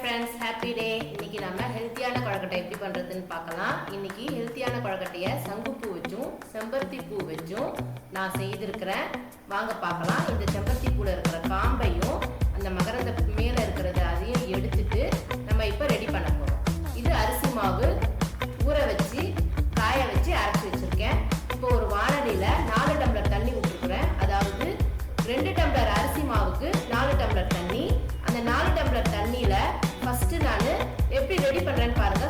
Friends happy day இன்னைக்கு நம்ம ஹெல்த்தியான கொழக்கட்டை எப்படி பண்றதுன்னு பார்க்கலாம். இன்னைக்கு ஹெல்த்தியான கொழக்கட்டையை சங்குப்பூ வச்சும் செம்பருத்தி பூ வச்சும் நான் செய்திருக்கிறேன். வாங்க பார்க்கலாம். இந்த செம்பருத்தி பூவில் இருக்கிற காம்பையும் அந்த மகரந்த மேலே இருக்கிறத அதையும் எடுத்துட்டு நம்ம இப்போ ரெடி பண்ண போகிறோம் இது அரிசி மாவு ஊற வச்சு காய வச்சு அரைச்சி வச்சிருக்கேன். இப்போ ஒரு வானடியில் நாலு டம்ளர் தண்ணி விட்டுருக்குறேன் அதாவது ரெண்டு டம்ளர் அரிசி மாவுக்கு நாலு டம்ளர் தண்ணி. அந்த நாலு டம்ளர் தண்ணியில் நான் எப்படி ரெடி பண்ணுறேன்னு பாருங்க.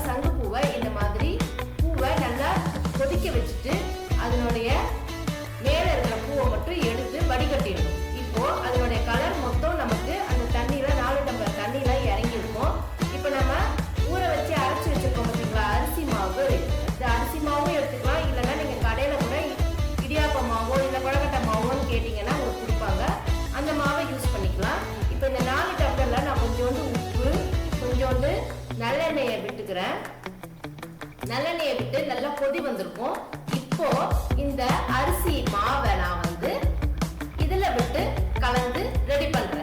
நல்லெண்ணெயை விட்டுக்கிறேன். நல்லெண்ணெயை விட்டு நல்லா கொதி வந்திருக்கும். இப்போ இந்த அரிசி மாவை நான் வந்து இதுல விட்டு கலந்து ரெடி பண்றேன்.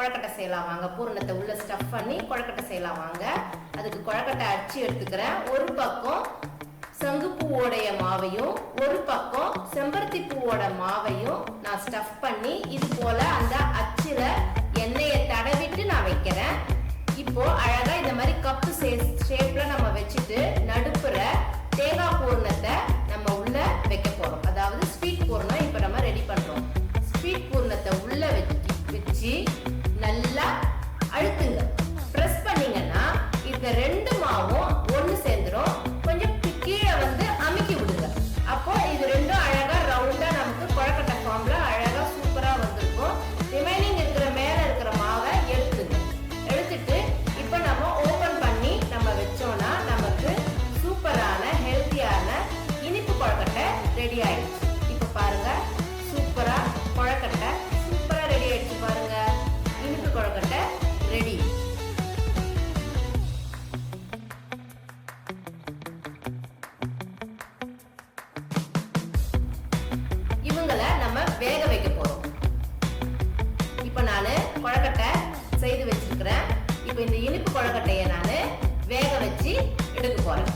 கொழக்கட்டை செய்யலாம் வாங்க. பூரணத்தை உள்ள ஸ்டஃப் பண்ணி கொழக்கட்டை செய்யலாம் வாங்க. அதுக்கு கொழக்கட்டை அடிச்சு எடுத்துக்கிறேன். ஒரு பக்கம் சங்குப்பூவோடைய மாவையும் ஒரு பக்கம் செம்பருத்தி பூவோட மாவையும் நான் ஸ்டஃப் பண்ணி இது போல அந்த அச்சில எண்ணெயை தடவிட்டு நான் வைக்கிறேன். இப்போ அழகா இந்த மாதிரி கப்பு ஷேப்ல நம்ம வச்சுட்டு ரெடி ஆயிடுச்சு இப்போ பாருங்க சூப்பரா கொழக்கட்டை சூப்பரா ரெடி ஆயிடுச்சு பாருங்க. இனிப்பு குழக்கட்டை ரெடி இவங்களை நம்ம வேக வைக்க போறோம். இப்போ நான் குழக்கட்டை செய்து வச்சிருக்கிறேன். இப்போ இந்த இனிப்பு குழக்கட்டையை நான் வேக வச்சு எடுக்க போறேன்.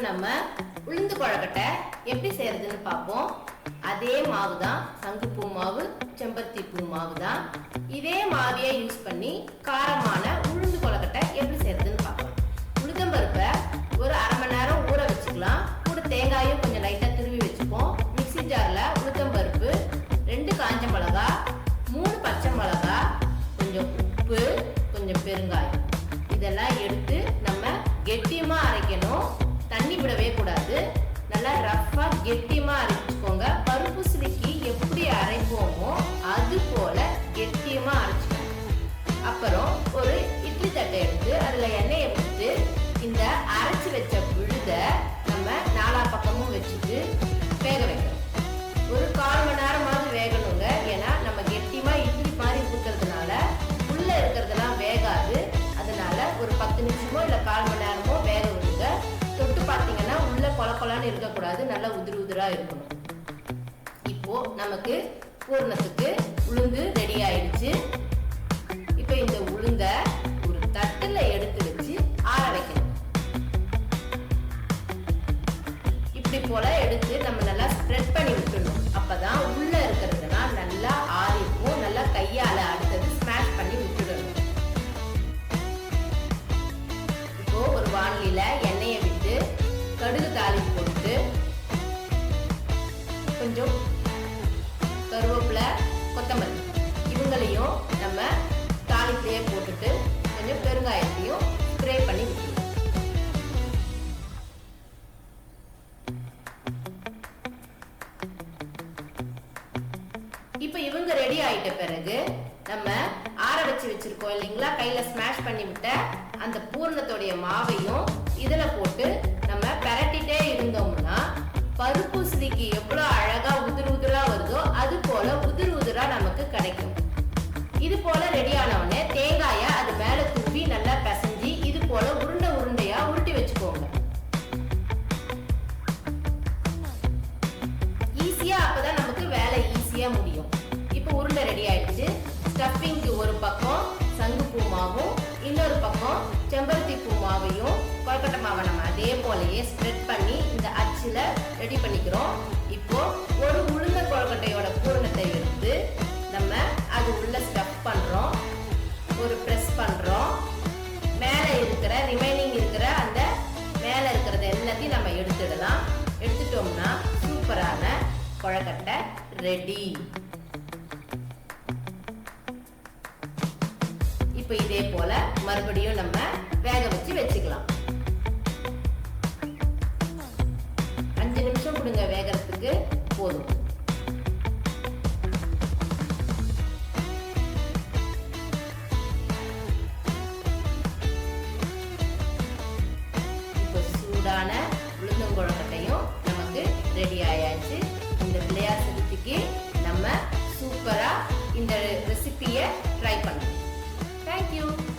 இப்போ நம்ம உளுந்து கொழக்கட்டை எப்படி செய்யறதுன்னு பார்ப்போம். அதே மாவு தான் சங்குப்பூ மாவு செம்பருத்தி பூ மாவு தான் இதே மாவியை யூஸ் பண்ணி காரமான உளுந்து கொழக்கட்டை எப்படி செய்யறதுன்னு பார்க்கலாம். உளுத்தம்பருப்பை ஒரு அரை மணி நேரம் ஊற வச்சுக்கலாம். கூட தேங்காயும் கொஞ்சம் லைட்டாக துருவி வச்சுப்போம். மிக்சி ஜாரில் உளுத்தம்பருப்பு ரெண்டு காஞ்ச மிளகா மூணு பச்சை மிளகா கொஞ்சம் உப்பு கொஞ்சம் பெருங்காயம். இதெல்லாம் எடுத்து நம்ம கெட்டியமாக அரைக்கணும். தண்ணி விடவே கூடாது. நல்லா ரஃப்பாக கெட்டியமாக அரைச்சிக்கோங்க. பருப்பு சிலிக்கி எப்படி அரைப்போமோ இருக்கக்கூடாது. நல்லா உதிர் உதிரா இருக்கணும். இப்போ நமக்கு பூர்ணத்துக்கு உளுந்து ரெடி ஆயிடுச்சு. இப்போ இந்த உளுந்த ஒரு தட்டில் எடுத்து வச்சு ஆற வைக்கணும். இப்படி போல எடுத்து நம்ம நல்லா ஸ்ப்ரெட் பண்ணி விட்டுணும் அப்பதான் உள்ள இருக்கிறதுலாம் நல்லா ஆறிக்கும் நல்லா கையால அடுத்தது ஸ்மாஷ் பண்ணி விட்டுடணும். இப்போ ஒரு வானிலையில நம்ம ஆற வச்சு வச்சிருக்கோம் இல்லைங்களா? கையில ஸ்மாஷ் பண்ணி விட்ட அந்த பூரணத்தோடைய மாவையும் இதுல போட்டு நம்ம பெரட்டிட்டே இருந்தோம்னா பருப்பூசணிக்கு எவ்வளவு அழகா உதிர் உதிரா வருதோ அது போல உதிர் உதிரா நமக்கு கிடைக்கும். இது போல ரெடி ஆனவுடனே தேங்காயை செம்பருத்தி பூ மாவையும் கொழுக்கட்டை மாவை நம்ம அதே போலயே ஸ்ப்ரெட் பண்ணி இந்த அச்சில் ரெடி பண்ணிக்கிறோம். இப்போ ஒரு உளுந்த கொழுக்கட்டையோட பூரணத்தை எடுத்து நம்ம அது உள்ள ஸ்டஃப் பண்றோம். ஒரு ப்ரெஸ் பண்றோம். மேலே இருக்கிற ரிமைனிங் இருக்கிற அந்த மேலே இருக்கிறது எல்லாத்தையும் நம்ம எடுத்துடலாம். எடுத்துட்டோம்னா சூப்பரான கொழக்கட்டை ரெடி இப்போ இதே போல மறுபடியும் நம்ம வேக வச்சு வச்சுக்கலாம். அஞ்சு நிமிஷம் கொடுங்க வேகறதுக்கு. போதும். இப்போ சூடான உளுந்தங்குழக்கட்டையும் நமக்கு ரெடி ஆயாச்சு. இந்த பிள்ளையார் சதுர்த்திக்கு நம்ம சூப்பரா இந்த ரெசிபியை ட்ரை பண்ணலாம். Thank you.